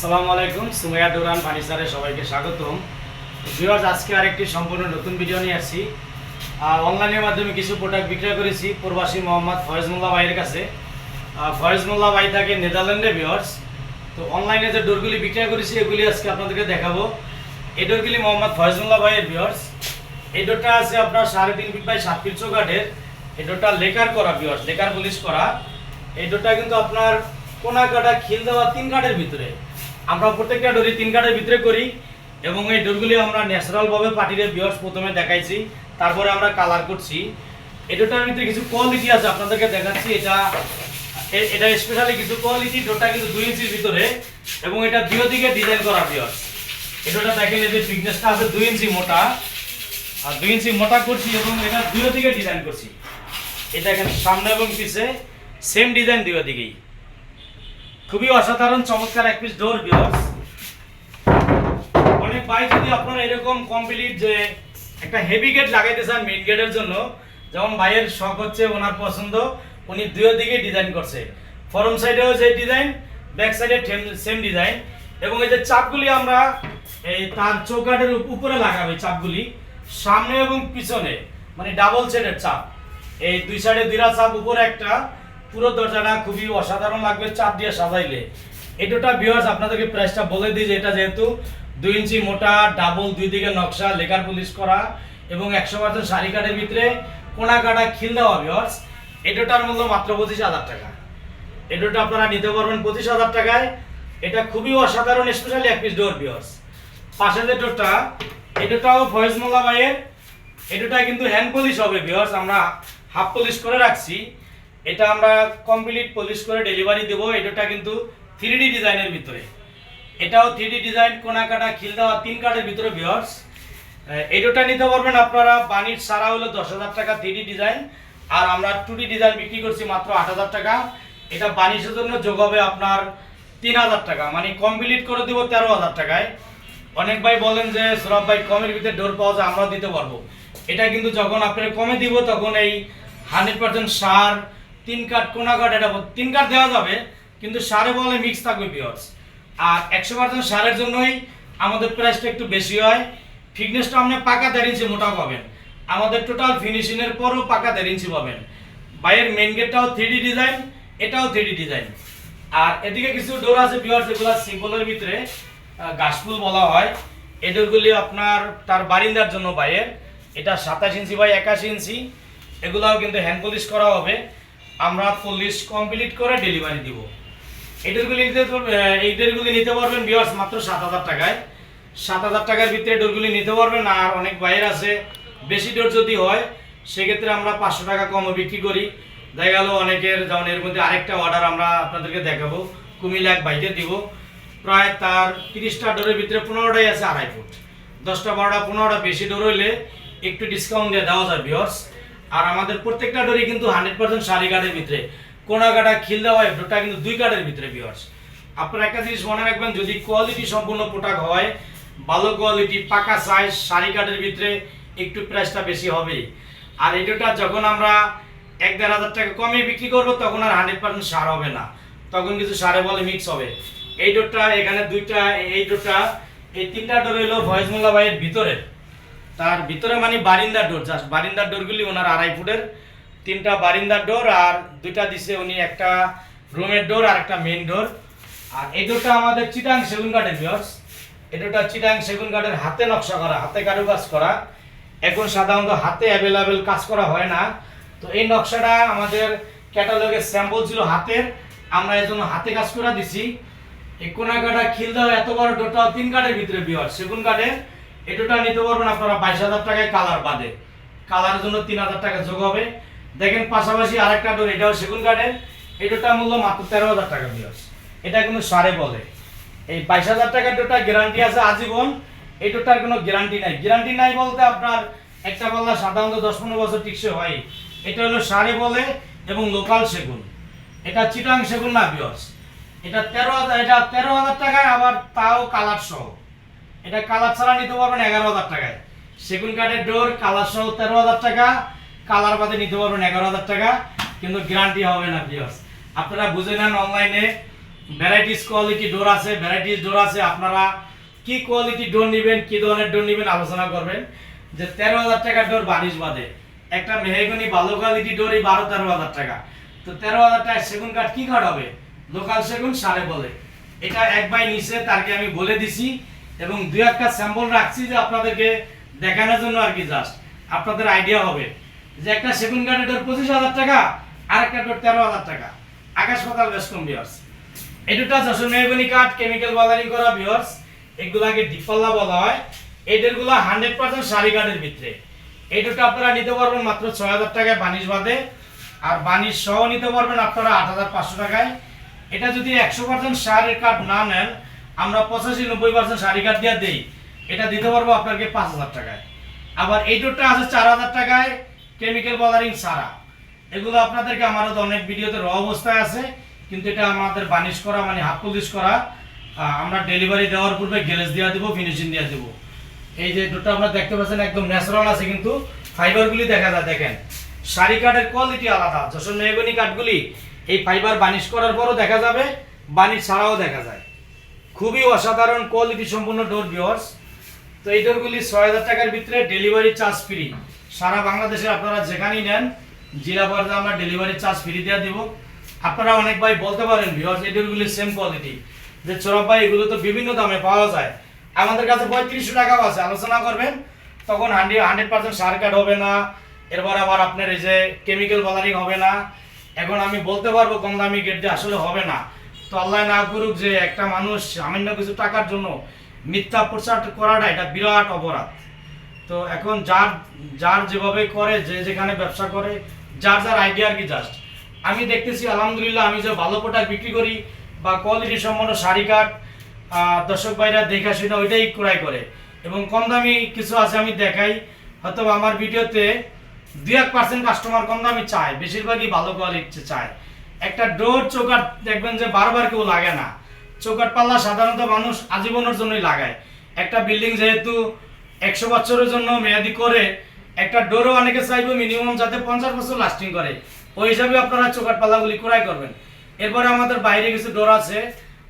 আসসালামু আলাইকুম, সুমাইয়া ডোরান ফার্নিচারে সবাইকে স্বাগতম। ভিউয়ার্স, আজকে আরেকটি সম্পূর্ণ নতুন ভিডিও নিয়ে আসছি। অনলাইনের মাধ্যমে কিছু প্রোডাক্ট বিক্রয় করেছি প্রবাসী মোহাম্মদ ফয়েজ মোল্লা ভাইয়ের কাছে। ফয়েজ মোল্লা ভাই থাকে নেদারল্যান্ডে, ভিউয়ার্স। তো অনলাইনে যে ডোরগুলি বিক্রয় করেছি, এগুলি আজকে আপনাদেরকে দেখাবো। এই ডোরগুলি মোহাম্মদ ফয়েজ মোল্লা ভাইয়ের, ভিউয়ার্স। এই ডোরটা আছে আপনার সাড়ে তিন ফিট বাই সাত ফিট চৌকাঠের। এই ডোরটা লেকার করা, ভিউয়ার্স, লেকার পুলিশ করা। এই ডোরটা কিন্তু আপনার কোনা কাটা খিল দেওয়া তিন কাঠের ভিতরে। আমরা প্রত্যেকটা ডোরি তিন কাঠের ভিতরে করি এবং এই ডোরগুলি আমরা ন্যাচারালভাবে পাটিরে বিয়ার্স প্রথমে দেখাইছি, তারপরে আমরা কালার করছি। এই ভিতরে কিছু কোয়ালিটি আছে, আপনাদেরকে দেখাচ্ছি। এটা এটা স্পেশালি কিছু কোয়ালিটি ডোরটা কিন্তু দুই ইঞ্চির ভিতরে এবং এটা দুই দিকে ডিজাইন করা বিয়ার্স এই ডোরটা দেখেন, এই যে থিকনেসটা আছে দুই ইঞ্চি মোটা। আর দুই ইঞ্চি মোটা করছি এবং এটা দুই দিকে ডিজাইন করছি। এটা এখানে সামনে এবং পিছে সেম ডিজাইন দুই দিকেই। খুবই অসাধারণ, চমৎকার এক পিস ডোর ভিউয়ার্স অনেক ভাই যদি আপনারা এরকম কমপ্লিট যে একটা হেভি গেট লাগাইতে চান মেইন গেটের জন্য, যেমন ভাইয়ের শখ হচ্ছে, ওনার পছন্দ, উনি দুই দিকে ডিজাইন করছে। ফরম সাইডেও যে ডিজাইন ব্যাক সাইডে সেম ডিজাইন এবং এই যে চাপগুলি আমরা এই তার চৌকাঠের উপ- উপরে লাগাবে চাপগুলি, সামনে এবং পিছনে মানে ডাবল সেটের চাপ। এই দুই সাইডে দুইটা চাপ, উপরে একটা পুরো দরজাটা খুবই অসাধারণ লাগবে, চাপ দিয়ে সাজাইলে। এটোটা ভিউয়ার্স আপনাদেরকে প্রাইসটা বলে দিই যে এটা যেহেতু দুই ইঞ্চি মোটা ডাবল দুই দিকে নকশা, লেকার পুলিশ করা এবং একশো পার্সেন্ট শাড়ি কাঠের ভিতরে কোনা কাটা খিল দেওয়া ভিউয়ার্স এটোটার মূল্য মাত্র পঁচিশ হাজার টাকা। এটোটা আপনারা নিতে পারবেন পঁচিশ হাজার টাকায়। এটা খুবই অসাধারণ স্পেশালি এক পিস ডোর ভিউয়ার্স পাশে যে ডোরটা এটোটাও ফয়েজ মোল্লা ভাইয়ের। এটোটা কিন্তু হ্যান্ড পলিশ হবে ভিউয়ার্স আমরা হাফ পলিশ করে রাখছি। এটা আমরা কমপ্লিট পলিশ করে ডেলিভারি দেবো। এটা কিন্তু থ্রি ডিজাইনের ভিতরে। এটাও থ্রি ডিজাইন কোনা কাটা, খিল দেওয়া, তিন কাঠের ভিতরে ভিউয়ার্স এটোটা নিতে পারবেন আপনারা বানির সারা হলো দশ হাজার টাকা থ্রি ডিজাইন আর আমরা টু ডিজাইন বিক্রি করছি মাত্র আট হাজার টাকা। এটা বানিশের জন্য যোগ হবে আপনার তিন হাজার টাকা। মানে কমপ্লিট করে দেবো তেরো হাজার টাকায়। অনেক ভাই বলেন যে, সৌরভ ভাই, কমের ভিতরে ডোর পাওয়া যায় আমরা দিতে পারব। এটা কিন্তু যখন আপনার কমে দিব, তখন এই হান্ড্রেড পার্সেন্ট সার তিন কাঠ, কোনা কাঠ, এটা তিন কাঠ দেওয়া যাবে, কিন্তু সারে বলে মিক্স থাকবে পিওর্স আর একশো পার্সেন্ট সারের জন্যই আমাদের প্রাইসটা একটু বেশি হয়। ফিটনেসটা আপনি পাকা দেড় ইঞ্চি মোটা পাবেন। আমাদের টোটাল ফিনিশিংয়ের পরও পাকা দেড় ইঞ্চি পাবেন। বাইরের মেন গেটটাও থ্রি ডিজাইন এটাও থ্রি ডিজাইন আর এদিকে কিছু ডোর আছে পিওর যেগুলো সিম্পলের ভিতরে গাছফুল বলা হয়। এই ডোরগুলি আপনার তার বারিন্দার জন্য বাইরের। এটা সাতাশ ইঞ্চি বাই একাশি ইঞ্চি। এগুলাও কিন্তু হ্যান্ড পলিশ করা হবে। আমরা পলিশ কমপ্লিট করে ডেলিভারি দিব। এটারগুলি নিতে এই ডোরগুলি নিতে পারবেন বিয়ার্স মাত্র সাত হাজার টাকায়। সাত হাজার টাকার ভিতরে ডোরগুলি নিতে পারবেন আর অনেক বাইরে আছে। বেশি ডোর যদি হয়, সেক্ষেত্রে আমরা পাঁচশো টাকা কমে বিক্রি করি। দেখা গেল অনেকের যেমন এর মধ্যে আরেকটা অর্ডার আমরা আপনাদেরকে দেখাবো। কুমিল্লা এক বাইকে দিব। প্রায় তার তিরিশটা ডোরের ভিতরে পনেরোটাই আছে আড়াই ফুট। দশটা বারোটা পনেরোটা বেশি ডোর হইলে একটু ডিসকাউন্ট দিয়ে দেওয়া যায় ভিওর্স আর আমাদের প্রত্যেকটা ডোরই কিন্তু হান্ড্রেড পার্সেন্ট শাড়ি কাঠের ভিতরে। কোনা কাটা খিল দেওয়া হয়, ডোরটা কিন্তু দুই কাঠের ভিতরে ভিওর্স আপনারা একটা জিনিস মনে রাখবেন, যদি কোয়ালিটি সম্পূর্ণ প্রোডাক্ট হয়, ভালো কোয়ালিটি পাকা সাইজ শাড়ি কাঠের ভিতরে একটু প্রাইসটা বেশি হবে। আর এইটা যখন আমরা এক দেড় হাজার টাকা কমে বিক্রি করব, তখন আর হান্ড্রেড পার্সেন্ট সার হবে না। তখন কিছু সারে বলে মিক্স হবে। এই ডোরটা, এখানে দুইটা, এই ডোরটা, এই তিনটা ডোর হইল ভয়েস মোল্লা ভাইয়ের ভিতরে তার ভিতরে মানে বারিন্দার ডোর জাস্ট বারিন্দার ডোরগুলি ওনার আড়াই ফুটের। তিনটা বারিন্দার ডোর আর দুইটা দিছে উনি একটা রুমের ডোর আর একটা মেইন ডোর। আর এই ডোরটা আমাদের চিটাং সেগুন কাঠের ভিওর্স এই ডোরটা চিটাং সেগুন কাঠের হাতে নকশা করা, হাতে কারুকাজ করা। এখন সাধারণত হাতে অ্যাভেলেবেল কাজ করা হয় না। তো এই নকশাটা আমাদের ক্যাটালগের স্যাম্পল ছিল হাতের। আমরা এর জন্য হাতে কাজ করে দিছি। এই কোনা কাটা খিল দেওয়া এত বড় ডোটা তিন কাঠের ভিতরে বিয়ার সেগুন কাঠের এই ডোটা নিতে পারবেন আপনারা বাইশ হাজার টাকায় কালার বাদে। কালারের জন্য তিন হাজার টাকা যোগ হবে। দেখেন পাশাপাশি আরেকটা ডোর এটাও সেগুন কাঠের। এই মূল্য মাত্র তেরো হাজার টাকা বিয়ার এটা কিন্তু সারে বলে। এই বাইশ হাজার টাকার ডোটা গ্যারান্টি আছে আজীবন। এই ডোটার কোনো গ্যারান্টি নাই। গ্যারান্টি নাই বলতে আপনার একটা পাল্লা সাধারণত দশ পনেরো বছর টিকসে হয়। এটা হলো সারে বলে এবং লোকাল সেগুন। এটা চিটাং সেগুন না বিয়স এটা তেরো হাজার, এটা তেরো হাজার টাকায় আবার তাও কালার সহ। এটা কালার ছাড়া নিতে পারবেন এগারো হাজার টাকায়। সেগুন কাঠের ডোর, কালার সহ তেরো হাজার টাকা। কালার বাদে নিতে পারবেন এগারো হাজার টাকা। কিন্তু গ্যারান্টি হবে না বিয়স আপনারা বুঝে নেন অনলাইনে ভ্যারাইটিস কোয়ালিটি ডোর আছে ভ্যারাইটিস ডোর আছে। আপনারা কি কোয়ালিটি ডোর নেবেন, কি ধরনের ডোর নেবেন আলোচনা করবেন। যে তেরো হাজার টাকার ডোর বানিশ বাদে। একটা মেহেগনি ভালো কোয়ালিটি ডোর এই বারো তেরো হাজার টাকা। তো তেরো হাজার টাকা সেগুন কাঠ কি কাঠ হবে? লোকাল সেগুন, সারে বলে। এটা এক বাই নিচে, তারকে আমি বলে দিছি। এবং দুই একটা স্যাম্পল রাখছি যে আপনাদেরকে দেখানোর জন্য আর কি জাস্ট আপনাদের আইডিয়া হবে। যে একটা সেগুন কাঠের ডোর পঁচিশ হাজার টাকা আর একটা ডোর তেরো হাজার টাকা। আকাশ পাতাল বেশ কম বিয়ার্স এই দুটা যশোর মেহগনি কাঠ কেমিক্যাল বাজারিং করা বিয়ার্স এগুলাকে ডিপাল্লা বলা হয়। এদেরগুলো হান্ড্রেড পার্সেন্ট শাড়ি কাঠের ভিতরে। এই দুটো আপনারা নিতে পারবেন মাত্র ছয় হাজার টাকায় বানিশ বাদে। আর বানিশ সহ নিতে পারবেন আপনারা আট হাজার পাঁচশো টাকায়। এটা যদি একশো পার্সেন্ট শাড়ির কাঠ না নেন আমরা পঁচাশি নব্বই পার্সেন্ট শাড়ি কাঠ দিয়ে দিই, এটা দিতে পারব আপনাকে পাঁচ হাজার টাকায়। আবার এই দুটো আছে চার হাজার টাকায় কেমিক্যাল বাজারিং সারা এগুলো আপনাদেরকে আমারও তো অনেক ভিডিওতে র অবস্থায় আছে, কিন্তু এটা আমাদের বানিশ করা মানে হাফ পলিশ করা আমরা ডেলিভারি দেওয়ার পূর্বে গ্যালেজ দেওয়া দেবো ফিনিশিং দেওয়া দেবো। এই যে দুটো আপনারা দেখতে পাচ্ছেন, একদম ন্যাচারাল আছে কিন্তু ফাইবারগুলি দেখা যায়, দেখেন। শাড়ি কাঠের কোয়ালিটি আলাদা, যশোর মেহগনি কাঠগুলি, এই ফাইবার বানিশ করার পরও দেখা যাবে বানিশ ছাড়াও দেখা যায়। খুবই অসাধারণ কোয়ালিটি সম্পূর্ণ ডোর ভিওর্স তো এই ডোরগুলি ছয় হাজার টাকার ভিতরে ডেলিভারি চার্জ ফ্রি সারা বাংলাদেশে আপনারা যেখানেই নেন, জেলা পর্যায়ে আমরা ডেলিভারি চার্জ ফ্রি দেওয়া দিব। আপনারা অনেক ভাই বলতে পারেন ভিওর্স এই ডোরগুলি সেম কোয়ালিটি যে চরব ভাই, এগুলো তো বিভিন্ন দামে পাওয়া যায়। আমাদের কাছে পঁয়ত্রিশশো টাকাও আছে, আলোচনা করবেন। তখন হান্ড্রেড হান্ড্রেড পার্সেন্ট সার কার্ড হবে না। এরপর আবার আপনার এই যে কেমিক্যাল বালারিং হবে না। এখন আমি বলতে পারব, কম দামি গেট আসলে হবে না। তো আল্লাহ না করুক যে একটা মানুষ সামান্য কিছু টাকার জন্য মিথ্যা প্রচার করাটা এটা বিরাট অপরাধ। তো এখন যার যার যেভাবে করে, যে যেখানে ব্যবসা করে, যার যার আইডিয়া আর কি জাস্ট আমি দেখতেছি আলহামদুলিল্লাহ আমি যে ভালো প্রোডাক্ট বিক্রি করি বা কোয়ালিটি সম্পন্ন শাড়ি কাট দর্শক ভাইরা দেখা শুনে ওইটাই ক্রয় করে। এবং কম দামি কিছু আছে আমি দেখাই, হয়তো আমার ভিডিওতে দুই এক পার্সেন্ট কাস্টমার কম দামি চায়, বেশিরভাগই ভালো কোয়ালিটি চায়। একটা ডোর চৌকাট দেখবেন যে বারবার কেউ লাগে না। চৌকাট পাল্লা সাধারণত মানুষ আজীবনের জন্যই লাগায়। একটা বিল্ডিং যেহেতু একশো বছরের জন্য মেয়াদি করে, একটা ডোরও অনেকে চাইবে মিনিমাম যাতে পঞ্চাশ বছর লাস্টিং করে। ওই হিসাবে আপনারা চৌকাট পাল্লাগুলি ক্রয় করবেন। এরপরে আমাদের বাইরে কিছু ডোর আছে।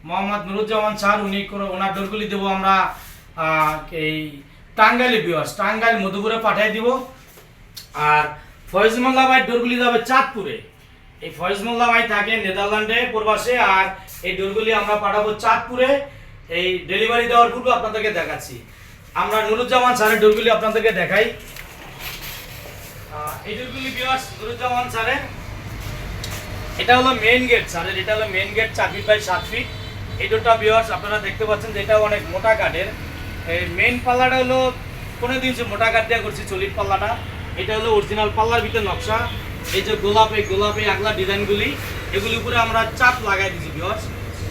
মোহাম্মদ নুরুজ্জামান স্যার, উনি ওনার ডোরগুলি দেবো আমরা এই টাঙ্গাইলে বিওয়ার্স টাঙ্গাইল মধুপুরে পাঠিয়ে দিব। আর ফয়েজ ভাই ডোরগুলি যাবে চাঁদপুরে। এই ফয়েজ মোল্লা ভাই থাকে নেদারল্যান্ডে প্রবাসে, আর এই ডোরগুলি আমরা পাঠাবো চাঁদপুরে। এই ডেলিভারি দেওয়ার পূর্বে আপনাদেরকে দেখাচ্ছি। আমরা নুরুজ্জামান স্যারের ডোরগুলি আপনাদেরকে দেখাই। এই ডোরগুলি বিয়ার্স নুরুজ্জামান স্যারের এটা হলো মেইন গেট স্যারের, এটা হলো মেইন গেট ফিট বাই সাত ফিট এই দুটো বিয়ার্স আপনারা দেখতে পাচ্ছেন যে এটা অনেক মোটা কাঠের। এই মেইন পাল্লাটা হলো কোনো দিন মোটা কাঠ দিয়ে করছি চলির পাল্লাটা। এটা হলো অরিজিনাল পাল্লার ভিতরে নকশা। এই যে গোলাপে গোলাপে আগলা ডিজাইনগুলি, এগুলির উপরে আমরা চাপ লাগাই দিয়েছি বিয়ার্স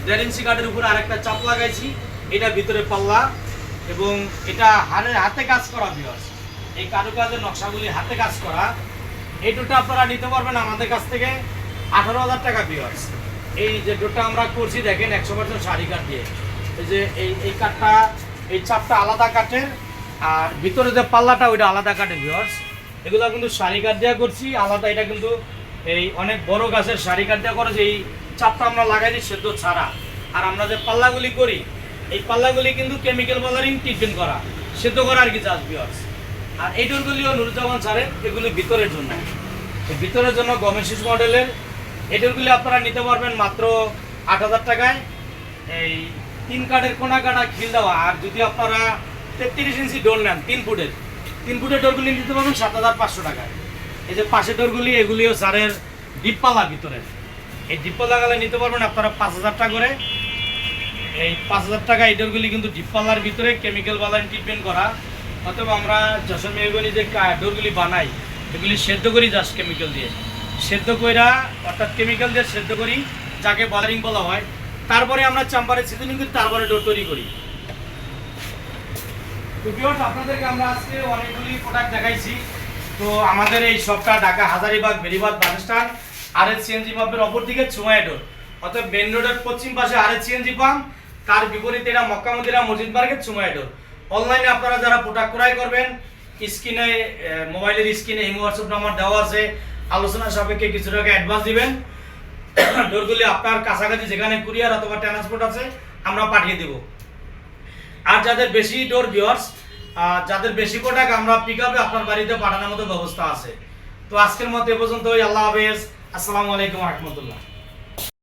দেড় ইঞ্চি কাঠের উপরে আরেকটা চাপ লাগাইছি, এটা ভিতরে পাল্লা এবং এটা হাতে হাতে কাজ করা বিয়ার্স এই কারুকাজের নকশাগুলি হাতে কাজ করা, এই দুটো আপনারা নিতে পারবেন আমাদের কাছ থেকে আঠারো হাজার টাকা বিয়ার্স এই যে ডোরটা আমরা করছি, দেখেন একশো পার্সেন্ট শাড়ি কাঠ দিয়ে। এই যে এই এই কাঠটা, এই চাপটা আলাদা কাঠের, আর ভিতরে যে পাল্লাটা, ওইটা আলাদা কাঠের বিয়ার্স এগুলো কিন্তু শাড়ি কাঠ দিয়ে করছি। আলাদা এটা কিন্তু এই অনেক বড় গাছের শাড়ি কাঠ দিয়ে করেছে এই চাপটা আমরা লাগাই দিই সেদ্ধ ছাড়া। আর আমরা যে পাল্লাগুলি করি, এই পাল্লাগুলি কিন্তু কেমিক্যাল বালারিং ট্রিটমেন্ট করা। সেদ্ধ করা আর কি চাষ বিয়ার্স আর এই ডোরগুলিও নুরুজ্জামান স্যারের এগুলি ভিতরের জন্য। ভিতরের জন্য গমেশিস মডেলের। এই ডোরগুলি আপনারা নিতে পারবেন মাত্র আট হাজার টাকায়। এই তিন কাঠের কোনা কাটা খিল দেওয়া। আর যদি আপনারা তেত্রিশ ইঞ্চি ডোর নেন, তিন ফুটের। তিন ফুটের ডোরগুলি নিতে পারবেন সাত হাজার পাঁচশো টাকায়। এই যে পাশের ডোরগুলি এগুলিও স্যারের ডিপপালা ভিতরে। এই ডিপপালা গালে নিতে পারবেন আপনারা পাঁচ হাজার টাকা করে। এই পাঁচ হাজার টাকা এই ডোরগুলি কিন্তু ডিপপালার ভিতরে কেমিক্যাল বালাইন ট্রিটমেন্ট করা। অথবা আমরা যশোর মেহগনি যে ডোরগুলি বানাই, এগুলি সেদ্ধ করি জাস্ট কেমিক্যাল দিয়ে। সেদ্ধ কইরা, অর্থাৎ কেমিক্যাল দিয়ে সেদ্ধ করি, যাকে বালারিং বলা হয়। তারপরে আমরা চাম্পারে সিজনিং করি তারপরে ডোর তৈরি করি। আপনাদেরকে আমরা আজকে অনেকগুলি প্রোডাক্ট দেখাইছি। তো আমাদের এই শপটা ঢাকা হাজারিবাগ বেরিবাদ বাস স্ট্যান্ড আর এস সিএনজি পাম্পের অপর দিকে চুমাই রোড অর্থাৎ মেন রোডের পশ্চিম পাশে আর এস সিএনজি পাম্প তার বিপরীতে এটা মক্কা মদিনা মসজিদ মার্কেট চুমাই রোড অনলাইনে আপনারা যারা প্রোডাক্ট ক্রয় করবেন, স্ক্রিনে মোবাইলের স্ক্রিনে ইমো হোয়াটসঅ্যাপ নাম্বার দেওয়া আছে। আলোচনা সাপেক্ষে কিছু টাকা অ্যাডভান্স দিবেন। ডোরগুলি আপনার কাছাকাছি যেখানে কুরিয়ার অথবা ট্রান্সপোর্ট আছে, আমরা পাঠিয়ে দেব। আর যাদের বেশি ডোর ভিওর্স যাদের বেশি কোটাক আমরা পিক আপে আপনার বাড়িতে পাঠানোর মতো ব্যবস্থা আছে। তো আজকের মতো এ পর্যন্তই, আল্লাহ হাফেজ। আসসালামু আলাইকুম রহমতুল্লাহ।